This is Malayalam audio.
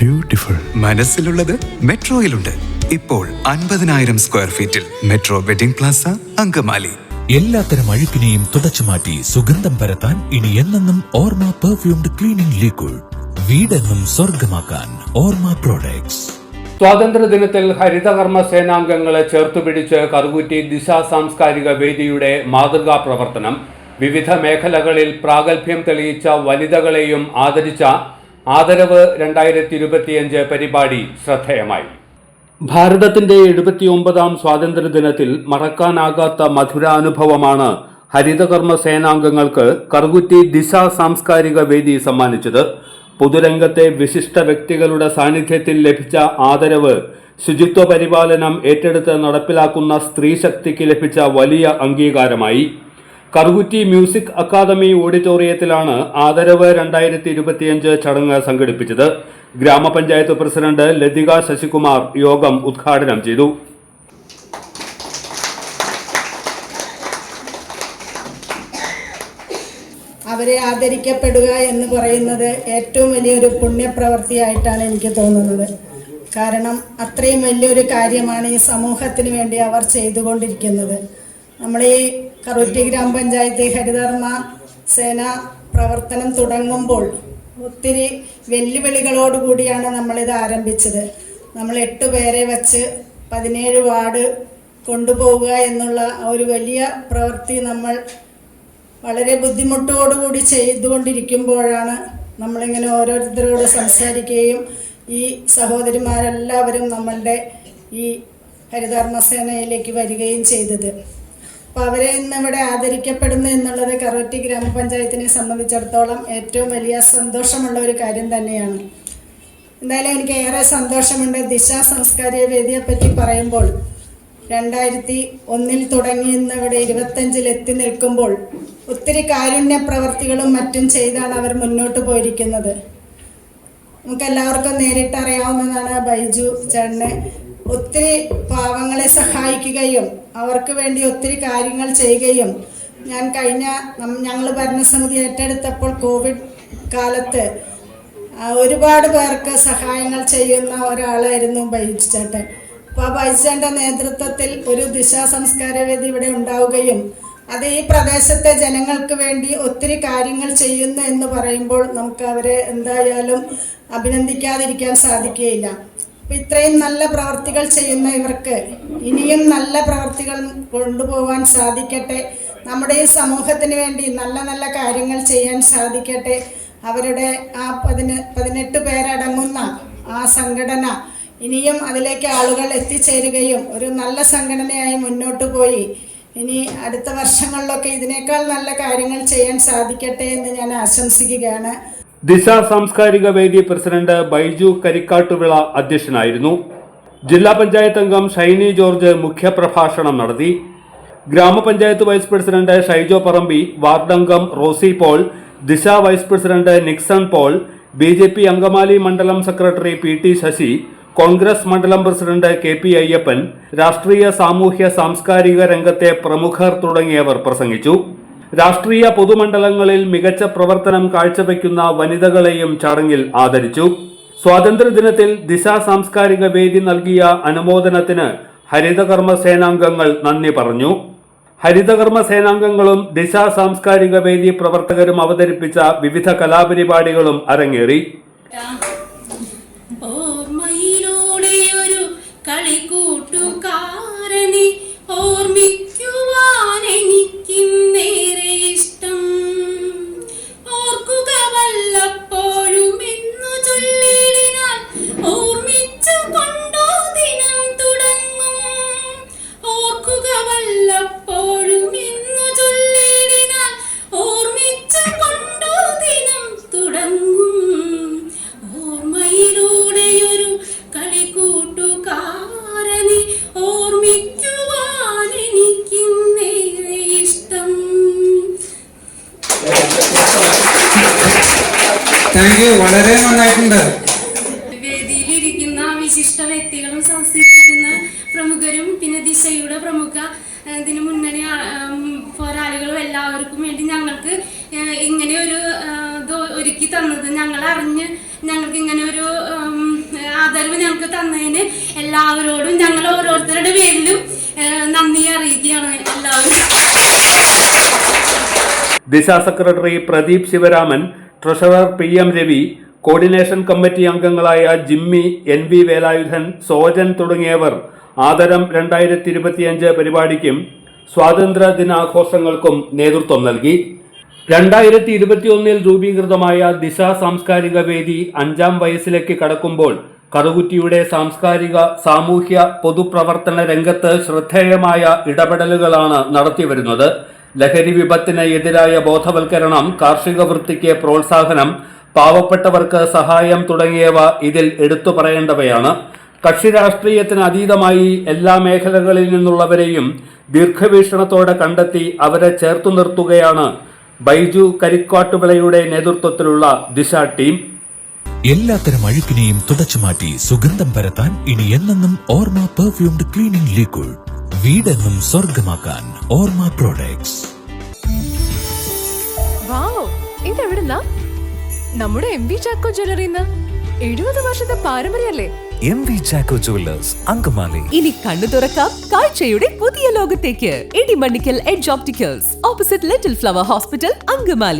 Beautiful. മനസ്സിലുള്ളത് മെട്രോയിലുണ്ട്. ഇപ്പോൾ അൻപതിനായിരം സ്ക്വയർ ഫീറ്റിൽ മെട്രോ വെഡിംഗ് പ്ലാസ അങ്കമാലി. എല്ലാത്തരം അഴുക്കിനെയും തുടച്ചു മാറ്റി സുഗന്ധം പരത്താൻ ഇനി എന്നെന്നും ഓർമ്മ പെർഫ്യൂംഡ് ക്ലീനിംഗ് ലിക്വിഡ് വീടെന്നും സ്വർഗമാക്കാൻ ഓർമ്മ പ്രോഡക്ട്സ് സ്വാതന്ത്ര്യ ദിനത്തിൽ ഹരിതകർമ്മ സേനാംഗങ്ങളെ ചേർത്തുപിടിച്ച് കറുകുറ്റി ദിശ സാംസ്കാരിക വേദിയുടെ മാതൃകാ പ്രവർത്തനം. വിവിധ മേഖലകളിൽ പ്രാഗൽഭ്യം തെളിയിച്ച വനിതകളെയും ആദരിച്ച ആദരവ് രണ്ടായിരത്തി ഇരുപത്തിയഞ്ച് പരിപാടി ശ്രദ്ധേയമായി. ഭാരതത്തിന്റെ എഴുപത്തിയൊമ്പതാം സ്വാതന്ത്ര്യദിനത്തിൽ മറക്കാനാകാത്ത മധുരാനുഭവമാണ് ഹരിതകർമ്മ സേനാംഗങ്ങൾക്ക് കറുകുറ്റി ദിശ സാംസ്കാരിക വേദി സമ്മാനിച്ചത്. പൊതുരംഗത്തെ വിശിഷ്ട വ്യക്തികളുടെ സാന്നിധ്യത്തിൽ ലഭിച്ച ആദരവ് ശുചിത്വ പരിപാലനം ഏറ്റെടുത്ത് നടപ്പിലാക്കുന്ന സ്ത്രീശക്തിക്ക് ലഭിച്ച വലിയ അംഗീകാരമായി. കറുകുറ്റി മ്യൂസിക് അക്കാദമി ഓഡിറ്റോറിയത്തിലാണ് ആദരവ് രണ്ടായിരത്തി ഇരുപത്തിയഞ്ച് ചടങ്ങ് സംഘടിപ്പിച്ചത്. ഗ്രാമപഞ്ചായത്ത് പ്രസിഡന്റ് ലതിക ശശികുമാർ യോഗം ഉദ്ഘാടനം ചെയ്തു. അവരെ ആദരിക്കപ്പെടുക എന്ന് പറയുന്നത് ഏറ്റവും വലിയൊരു പുണ്യപ്രവൃത്തിയായിട്ടാണ് എനിക്ക് തോന്നുന്നത്. കാരണം അത്രയും വലിയൊരു കാര്യമാണ് ഈ സമൂഹത്തിന് വേണ്ടി അവർ ചെയ്തുകൊണ്ടിരിക്കുന്നത്. നമ്മൾ ഈ കറുറ്റി ഗ്രാമപഞ്ചായത്ത് ഹരിധർമ്മ സേന പ്രവർത്തനം തുടങ്ങുമ്പോൾ ഒത്തിരി വെല്ലുവിളികളോടുകൂടിയാണ് നമ്മളിത് ആരംഭിച്ചത്. നമ്മൾ എട്ട് പേരെ വച്ച് പതിനേഴ് വാർഡ് കൊണ്ടുപോവുക എന്നുള്ള ഒരു വലിയ പ്രവൃത്തി നമ്മൾ വളരെ ബുദ്ധിമുട്ടോടുകൂടി ചെയ്തുകൊണ്ടിരിക്കുമ്പോഴാണ് നമ്മളിങ്ങനെ ഓരോരുത്തരോട് സംസാരിക്കുകയും ഈ സഹോദരിമാരെല്ലാവരും നമ്മളുടെ ഈ ഹരിതകർമ്മസേനയിലേക്ക് വരികയും ചെയ്തത്. അപ്പോൾ അവരെ ഇന്ന് ഇവിടെ ആദരിക്കപ്പെടുന്നു എന്നുള്ളത് കറോറ്റി ഗ്രാമപഞ്ചായത്തിനെ സംബന്ധിച്ചിടത്തോളം ഏറ്റവും വലിയ സന്തോഷമുള്ള ഒരു കാര്യം തന്നെയാണ്. എന്തായാലും എനിക്ക് ഏറെ സന്തോഷമുണ്ട് ദിശ സംസ്കാരിക വേദിയെ പറ്റി പറയുമ്പോൾ. രണ്ടായിരത്തി ഒന്നിൽ തുടങ്ങി ഇന്ന് ഇവിടെ ഇരുപത്തഞ്ചിൽ എത്തി നിൽക്കുമ്പോൾ ഒത്തിരി കാരുണ്യ പ്രവർത്തികളും മറ്റും ചെയ്താണ് അവർ മുന്നോട്ട് പോയിരിക്കുന്നത്. നമുക്ക് എല്ലാവർക്കും നേരിട്ടറിയാവുന്നതാണ് ബൈജു ചേട്ടന്. ഒത്തിരി പാവങ്ങളെ സഹായിക്കുകയും അവർക്ക് വേണ്ടി ഒത്തിരി കാര്യങ്ങൾ ചെയ്യുകയും ഞാൻ കഴിഞ്ഞ ഞങ്ങൾ ഭരണസമിതി ഏറ്റെടുത്തപ്പോൾ കോവിഡ് കാലത്ത് ഒരുപാട് പേർക്ക് സഹായങ്ങൾ ചെയ്യുന്ന ഒരാളായിരുന്നു ബൈജു ചേട്ടൻ. അപ്പോൾ ആ ബൈജു ചേട്ടന്റെ നേതൃത്വത്തിൽ ഒരു ദിശാ സംസ്കാര വേദി ഇവിടെ ഉണ്ടാവുകയും അത് ഈ പ്രദേശത്തെ ജനങ്ങൾക്ക് വേണ്ടി ഒത്തിരി കാര്യങ്ങൾ ചെയ്യുന്നു എന്ന് പറയുമ്പോൾ നമുക്ക് അവരെ എന്തായാലും അഭിനന്ദിക്കാതിരിക്കാൻ സാധിക്കുകയില്ല. ഇത്രയും നല്ല പ്രവർത്തികൾ ചെയ്യുന്ന ഇവർക്ക് ഇനിയും നല്ല പ്രവർത്തികൾ കൊണ്ടുപോകാൻ സാധിക്കട്ടെ. നമ്മുടെ ഈ സമൂഹത്തിന് വേണ്ടി നല്ല നല്ല കാര്യങ്ങൾ ചെയ്യാൻ സാധിക്കട്ടെ. അവരുടെ ആ പതിന് പതിനെട്ട് പേരടങ്ങുന്ന ആ സംഘടന ഇനിയും അതിലേക്ക് ആളുകൾ എത്തിച്ചേരുകയും ഒരു നല്ല സംഘടനയായി മുന്നോട്ട് പോയി. ഇനി അടുത്ത വർഷങ്ങളിലൊക്കെ ഇതിനേക്കാൾ നല്ല കാര്യങ്ങൾ ചെയ്യാൻ സാധിക്കട്ടെ എന്ന് ഞാൻ ആശംസിക്കുകയാണ്. ദിശ സാംസ്കാരിക വേദി പ്രസിഡന്റ് ബൈജു കരിക്കാട്ടുവിള അധ്യക്ഷനായിരുന്നു. ജില്ലാ പഞ്ചായത്ത് അംഗം ഷൈനി ജോർജ് മുഖ്യപ്രഭാഷണം നടത്തി. ഗ്രാമപഞ്ചായത്ത് vice president Shaijo Parambi വാർഡംഗം Rosy Paul Disha vice president Nixon Paul B J P Angamaly മണ്ഡലം secretary P T Sasi Congress മണ്ഡലം പ്രസിഡന്റ് കെ പി അയ്യപ്പൻ രാഷ്ട്രീയ സാമൂഹ്യ സാംസ്കാരിക രംഗത്തെ പ്രമുഖർ തുടങ്ങിയവർ പ്രസംഗിച്ചു. രാഷ്ട്രീയ പൊതുമണ്ഡലങ്ങളിൽ മികച്ച പ്രവർത്തനം കാഴ്ചവെക്കുന്ന വനിതകളെയും ചടങ്ങിൽ ആദരിച്ചു. സ്വാതന്ത്ര്യദിനത്തിൽ ദിശ സാംസ്കാരിക വേദി നൽകിയ അനുമോദനത്തിന് ഹരിതകർമ്മ സേനാംഗങ്ങൾ നന്ദി പറഞ്ഞു. ഹരിതകർമ്മ സേനാംഗങ്ങളും ദിശ സാംസ്കാരിക വേദി പ്രവർത്തകരും അവതരിപ്പിച്ച വിവിധ കലാപരിപാടികളും അരങ്ങേറി. ഓർമ്മയിലൂടെ ഒരു കളിക്കൂട്ടുകാരനെ ഓർമ്മിക്കുവാൻ വളരെ നന്നായിട്ടുണ്ട്. വേദിയിലിരിക്കുന്ന വിശിഷ്ട വ്യക്തികളും സംസ്കരിക്കുന്ന പ്രമുഖരും പിന്നെ ദിശയുടെ പ്രമുഖ ഇതിന് മുന്നണി പോരാളികളും എല്ലാവർക്കും വേണ്ടി ഞങ്ങൾക്ക് ഇങ്ങനെ ഒരു ഒരുക്കി തന്നത്. ഞങ്ങൾ അറിഞ്ഞ് ഞങ്ങൾക്ക് ഇങ്ങനെ ഒരു ആദരവ് ഞങ്ങൾക്ക് തന്നതിന് എല്ലാവരോടും ഞങ്ങൾ ഓരോരുത്തരുടെ പേരിലും നന്ദി അറിയിക്കുകയാണ് എല്ലാവരും. Disha secretary Pradeep Sivaraman treasurer P M Ravi coordination committee അംഗങ്ങളായ ജിമ്മി എൻ വി വേലായുധൻ സോജൻ തുടങ്ങിയവർ ആദരം രണ്ടായിരത്തി ഇരുപത്തിയഞ്ച് പരിപാടിക്കും സ്വാതന്ത്ര്യ ദിനാഘോഷങ്ങൾക്കും നേതൃത്വം നൽകി. രണ്ടായിരത്തി ഇരുപത്തിയൊന്നിൽ രൂപീകൃതമായ ദിശ സാംസ്കാരിക വേദി അഞ്ചാം വയസ്സിലേക്ക് കടക്കുമ്പോൾ കറുകുറ്റിയുടെ സാംസ്കാരിക സാമൂഹ്യ പൊതുപ്രവർത്തന രംഗത്ത് ശ്രദ്ധേയമായ ഇടപെടലുകളാണ് നടത്തിവരുന്നത്. ലഹരി വിപത്തിന് എതിരായ ബോധവൽക്കരണം കാർഷിക വൃത്തിക്ക് പ്രോത്സാഹനം പാവപ്പെട്ടവർക്ക് സഹായം തുടങ്ങിയവ ഇതിൽ എടുത്തു പറയേണ്ടവയാണ്. കക്ഷി രാഷ്ട്രീയത്തിന് അതീതമായി എല്ലാ മേഖലകളിൽ നിന്നുള്ളവരെയും ദീർഘവീക്ഷണത്തോടെ കണ്ടെത്തി അവരെ ചേർത്തു നിർത്തുകയാണ് ബൈജു കരിക്കാട്ടുവിളയുടെ നേതൃത്വത്തിലുള്ള ദിശ ടീം. എല്ലാത്തരം അഴുക്കിനെയും തുടച്ചുമാറ്റി സുഗന്ധം പരത്താൻ ഇനി എന്നെന്നും ഓർമ്മ പെർഫ്യൂംഡ് ക്ലീനിംഗ് ലിക്വിഡ് വീടെന്നും സ്വർഗമാക്കാൻ ഓർമ്മ പ്രോഡക്ട്സ് വാവ് ഇതെവിടുന്നാ? നമ്മുടെ എം വി ചാക്കോ ജ്വല്ലറിന്ന്. എഴുപത് വർഷത്തെ പാരമ്പര്യല്ലേ M V Chacko jewellers Angamaly. ഇനി കണ്ണു തുറക്കാം കാഴ്ചയുടെ പുതിയ ലോകത്തേക്ക്. Edimannickal edge opticals opposite little flower hospital Angamaly.